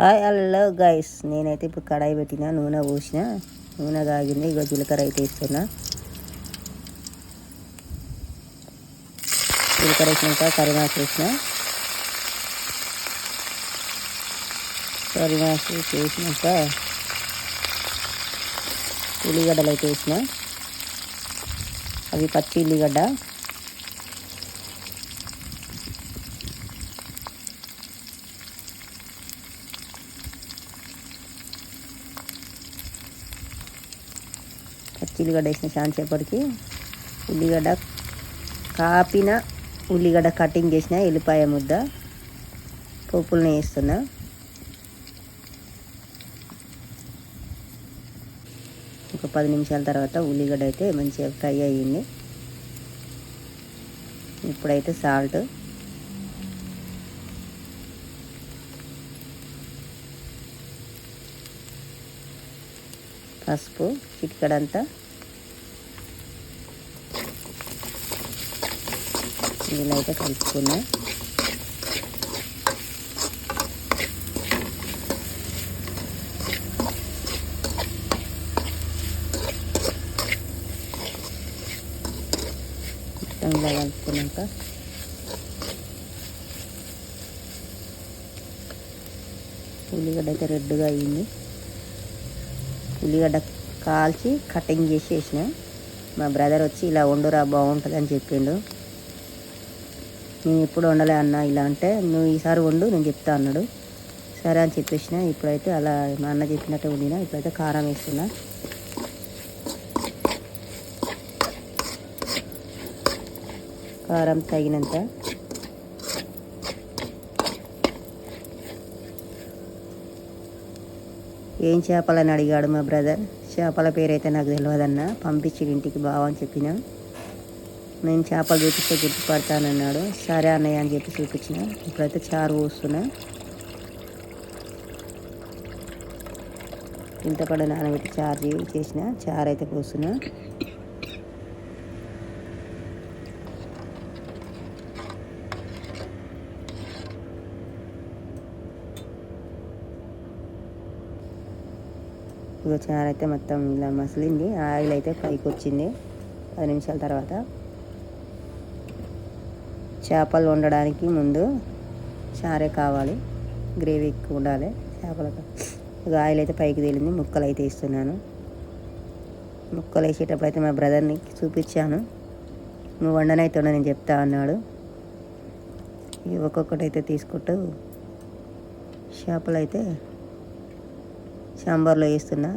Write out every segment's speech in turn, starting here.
Hi hello guys నేనైతే ఇప్పుడు కడాయి పెట్టిన నూనె పోసిన. నూనె కాగింది ఇక జీలకర్ర అయితే ఇస్తున్నా జీలకర్ర వేసినాక కరిమాకు వేసిన. కరిమాకు వేసినాక ఉల్లిగడ్డలు అయితే వేసిన. అవి పచ్చి ఉల్లిగడ్డ. ఉల్లిగడ్డ వేసిన చాంచేపటికి ఉల్లిగడ్డ కాపిన ఉల్లిగడ్డ కటింగ్ చేసిన ఎల్లిపాయ ముద్ద. పోపుల్ని వేస్తున్నా. ఒక పది నిమిషాల తర్వాత ఉల్లిగడ్డ అయితే మంచిగా ఫ్రై అయ్యింది. ఇప్పుడైతే సాల్ట్. పసుపు చిటికడంతా. ఇలా అయితే కలుపుకున్నా. మొత్తం ఇలా కలుపుకున్నాక ఉల్లిగడ్డ అయితే రెడ్గా అయ్యింది ఉల్లిగడ్డ కాల్చి కటింగ్ చేసి వేసిన. మా బ్రదర్ వచ్చి ఇలా వండురా బాగుంటుంది అని చెప్పిండు. నేను ఎప్పుడు వండలే అన్న ఇలా అంటే నువ్వు ఈసారి వండు నేను చెప్తా అన్నాడు. సరే అని చెప్పేసిన ఇప్పుడైతే అలా మా అన్న చెప్పినట్టే వండినా ఇప్పుడైతే కారం వేస్తున్నా. కారం తగినంత. ఏం చేపలని అడిగాడు మా బ్రదర్? చేపల పేరైతే నాకు తెలియదన్న పంపించి ఇంటికి బావ అని చెప్పిన. నేను చేపలు చూపిస్తే గుర్తుపడతానన్నాడు. సరే అన్నయ్య అని చెప్పి చూపించిన. ఇప్పుడైతే చారు పోస్తున్నా. చింతపండు నానబెట్టి చారు చేసిన. చారు అయితే పోస్తున్నా. ఇక చారు అయితే మొత్తం ఇలా మసిలింది. ఆయిల్ అయితే పైకి వచ్చింది పది నిమిషాల తర్వాత చేపలు వండడానికి ముందు చారే కావాలి. గ్రేవీ ఎక్కువ ఉండాలి. చేపలకు ఇక ఆయిల్ అయితే పైకి తేలింది. ముక్కలు అయితే ఇస్తున్నాను ముక్కలు వేసేటప్పుడు అయితే మా బ్రదర్ని చూపించాను. నువ్వు వండనైతే ఉండ నేను చెప్తా అన్నాడు. ఇక ఒక్కొక్కటి అయితే తీసుకుంటూ చేపలు అయితే సాంబార్లో వేస్తున్నా.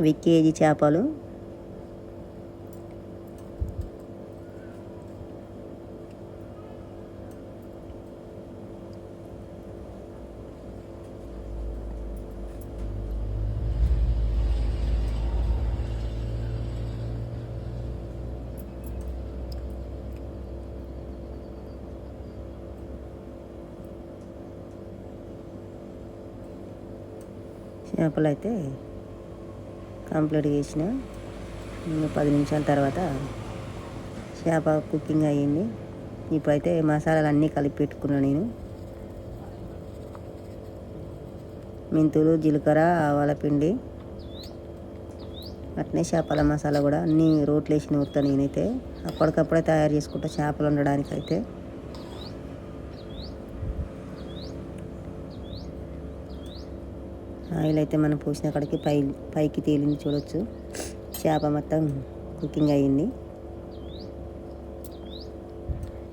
ఇవి కేజీ చేపలు. చేపలు అయితే కంప్లీట్ చేసిన. పది నిమిషాల తర్వాత చేప కుకింగ్ అయ్యింది. ఇప్పుడైతే మసాలాలు అన్నీ కలిపి పెట్టుకున్నా నేను. మెంతులు జీలకర్ర ఆవాల పిండి అట్నే చేపల మసాలా కూడా అన్నీ రోట్లు వేసి నూరుతా నేనైతే. అప్పటికప్పుడే తయారు చేసుకుంటా చేపలు వండడానికి అయితే ఆయిల్ అయితే మనం పోసిన అక్కడికి పై పైకి తేలింది చూడొచ్చు. చేప మొత్తం కుకింగ్ అయ్యింది.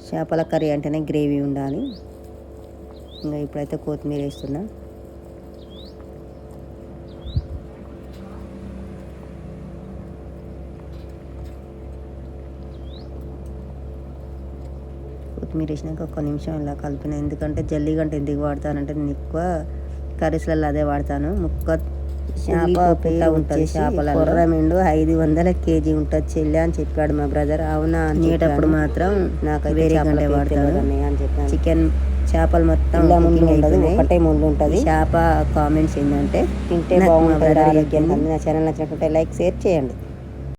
చేపల కర్రీ అంటేనే గ్రేవీ ఉండాలి. ఇంకా ఇప్పుడైతే కొత్తిమీర వేస్తున్నా. కొత్తిమీర వేసినాక ఒక్క నిమిషం ఇలా కలిపిన. ఎందుకంటే జల్లి గంట ఎందుకు వాడతానంటే నేను ఎక్కువ కర్రీస్లలో అదే వాడతాను. ముక్క ఉంటుంది చేపల కొర్రమెండు ఐదు వందల కేజీ ఉంటుంది చెల్లి అని చెప్పాడు మా బ్రదర్. అవునా అనేటప్పుడు మాత్రం నాకు వేరే గంటే వాడతాడు. అని చెప్పాను. చికెన్ చేపలు మొత్తం. ఒకటే ముళ్ళు ఉంటుంది. చేప కామెంట్స్ ఏంటంటే తింటే బాగుంటుంది నా ఛానల్ నచ్చినట్టుంటే లైక్ షేర్ చేయండి.